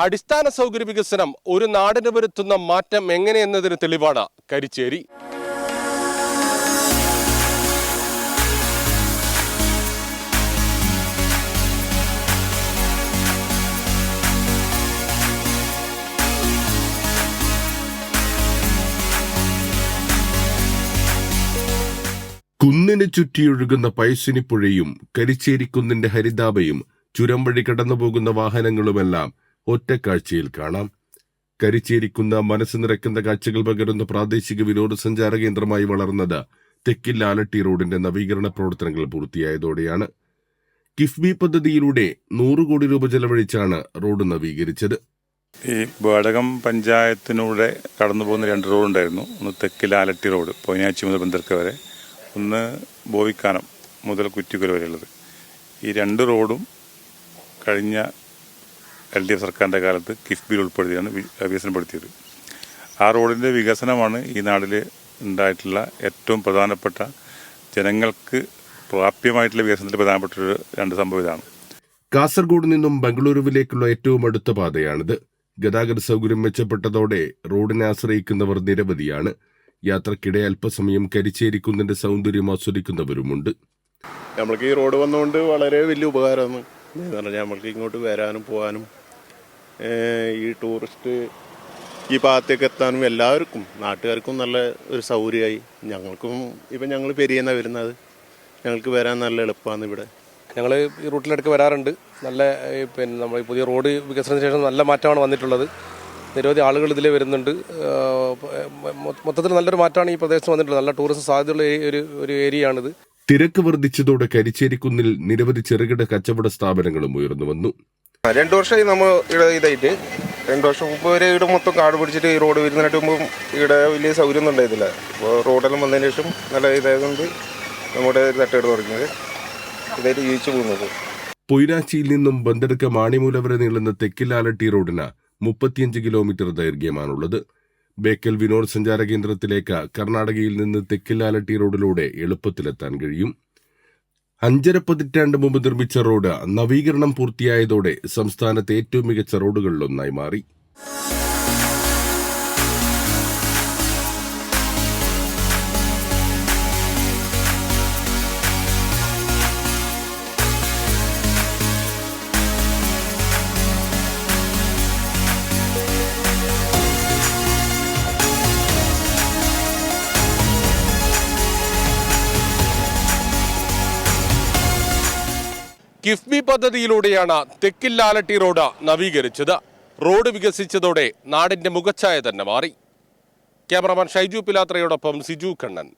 അടിസ്ഥാന സൗകര്യ വികസനം ഒരു നാടിന് വരുത്തുന്ന മാറ്റം എങ്ങനെയെന്നതിന് തെളിവാണ് കരിച്ചേരി. കുന്നിന് ചുറ്റിയൊഴുകുന്ന പയസ്സിനിപ്പുഴയും കരിച്ചേരിക്കുന്നിന്റെ ഹരിതാപയും ചുരം വഴി കടന്നുപോകുന്ന വാഹനങ്ങളുമെല്ലാം ഒറ്റക്കാഴ്ചയിൽ കാണാം. കരിച്ചേരിക്കുന്ന മനസ്സ് നിറയ്ക്കുന്ന കാഴ്ചകൾ പകരുന്ന പ്രാദേശിക വിനോദസഞ്ചാര കേന്ദ്രമായി വളർന്നത് തെക്കിൽ ആലട്ടി റോഡിന്റെ നവീകരണ പ്രവർത്തനങ്ങൾ പൂർത്തിയായതോടെയാണ്. കിഫ്ബി പദ്ധതിയിലൂടെ നൂറ് കോടി രൂപ ചെലവഴിച്ചാണ് റോഡ് നവീകരിച്ചത്. ഈ വടകം പഞ്ചായത്തിനൂടെ കടന്നു പോകുന്ന രണ്ട് റോഡുണ്ടായിരുന്നു. ഒന്ന് തെക്കിൽ ആലട്ടി റോഡ് പൊയ്യാച്ചി മുതൽ ബന്ദർക്ക വരെ. ഒന്ന് ബോവിക്കാനം മുതൽ കുറ്റിക്കുര വരെയുള്ളത്. ഈ രണ്ട് റോഡും കഴിഞ്ഞ എൽ ഡി എഫ് സർക്കാരിന്റെ കാലത്ത് കിഫ്ബിയിൽ ഉൾപ്പെടുത്തിയാണ് വികസനപ്പെടുത്തിയത്. ആ റോഡിന്റെ വികസനമാണ് ഈ നാട്ടിൽ ഉണ്ടായിട്ടുള്ള ഏറ്റവും പ്രധാനപ്പെട്ട ജനങ്ങൾക്ക് പ്രാപ്യമായിട്ടുള്ള വികസനത്തിൽ പ്രധാനപ്പെട്ട ഒരു രണ്ട് സംഭവം ഇതാണ്. കാസർഗോഡ് നിന്നും ബംഗളൂരുവിലേക്കുള്ള ഏറ്റവും അടുത്ത പാതയാണിത്. ഗതാഗത സൗകര്യം മെച്ചപ്പെട്ടതോടെ റോഡിനെ ആശ്രയിക്കുന്നവർ നിരവധിയാണ്. യാത്രക്കിടെ അല്പസമയം കരിച്ചേരിക്കുന്നതിന്റെ സൗന്ദര്യം ആസ്വദിക്കുന്നവരുമുണ്ട്. നമ്മൾക്ക് ഈ റോഡ് വന്നുകൊണ്ട് വളരെ വലിയ ഉപകാരമാണ്. എന്ന് പറഞ്ഞാൽ നമ്മൾക്ക് ഇങ്ങോട്ട് വരാനും പോകാനും ഈ ടൂറിസ്റ്റ് ഈ ഭാഗത്തേക്ക് എത്താനും എല്ലാവർക്കും നാട്ടുകാർക്കും നല്ല ഒരു സൗകര്യമായി. ഞങ്ങൾക്കും ഇപ്പം ഞങ്ങൾ പെരിയെന്നാണ് വരുന്നത്. ഞങ്ങൾക്ക് വരാൻ നല്ല എളുപ്പമാണ് ഇവിടെ. ഞങ്ങൾ ഈ റൂട്ടിലിടയ്ക്ക് വരാറുണ്ട്. നല്ല പിന്നെ നമ്മൾ ഈ പുതിയ റോഡ് വികസനത്തിന് ശേഷം നല്ല മാറ്റമാണ് വന്നിട്ടുള്ളത്. നിരവധി ആളുകൾ ഇതിൽ വരുന്നുണ്ട്. മൊത്തത്തിൽ നല്ലൊരു മാറ്റമാണ് ഈ പ്രദേശത്ത് വന്നിട്ടുള്ളത്. നല്ല ടൂറിസം സാധ്യതയുള്ള ഒരു ഒരു ഏരിയയാണിത്. തിരക്ക് വർദ്ധിച്ചതോടെ കരിച്ചേരിക്കുന്നിൽ നിരവധി ചെറുകിട കച്ചവട സ്ഥാപനങ്ങളും ഉയർന്നു വന്നു. രണ്ട് വർഷമായി നമ്മൾ ഇവിടെ ഇതായിട്ട്. രണ്ട് വർഷം മുമ്പ് വരെ ഇവിടെ മൊത്തം കാട് പിടിച്ചിട്ട് ഈ റോഡ് വരുന്നതിനായിട്ട് മുമ്പ് ഇവിടെ വലിയ സൗകര്യം ഒന്നും ഉണ്ടായിരുന്നില്ല. അപ്പോൾ റോഡെല്ലാം വന്നതിന് ശേഷം നല്ല ഇതായതുകൊണ്ട് നമ്മുടെ തട്ടുകട തുടങ്ങിയത്. ഇതായിട്ട് ജീവിച്ചു പോകുന്നത്. പൊയിനാച്ചിയിൽ നിന്നും ബന്തെടുക്ക മാണിമൂല വരെ നീളുന്ന തെക്കിലാലട്ടി റോഡിന് മുപ്പത്തിയഞ്ച് കിലോമീറ്റർ ദൈർഘ്യമാണുള്ളത്. ബേക്കൽ വിനോദ സഞ്ചാര കേന്ദ്രത്തിലേക്ക് കർണാടകയിൽ നിന്ന് തെക്കിലാലട്ടി റോഡിലൂടെ എളുപ്പത്തിലെത്താൻ കഴിയും. അഞ്ചര പതിറ്റാണ്ട് മുമ്പ് നിർമ്മിച്ച റോഡ് നവീകരണം പൂർത്തിയായതോടെ സംസ്ഥാനത്തെ ഏറ്റവും മികച്ച റോഡുകളിലൊന്നായി മാറി. കിഫ്ബി പദ്ധതിയിലൂടെയാണ് തെക്കില്ലാലട്ടി റോഡ് നവീകരിച്ചത്. റോഡ് വികസിച്ചതോടെ നാടിന്റെ മുഖച്ഛായ തന്നെ മാറി. ക്യാമറമാൻ ഷൈജു പിലാത്രയോടൊപ്പം സിജു കണ്ണൻ.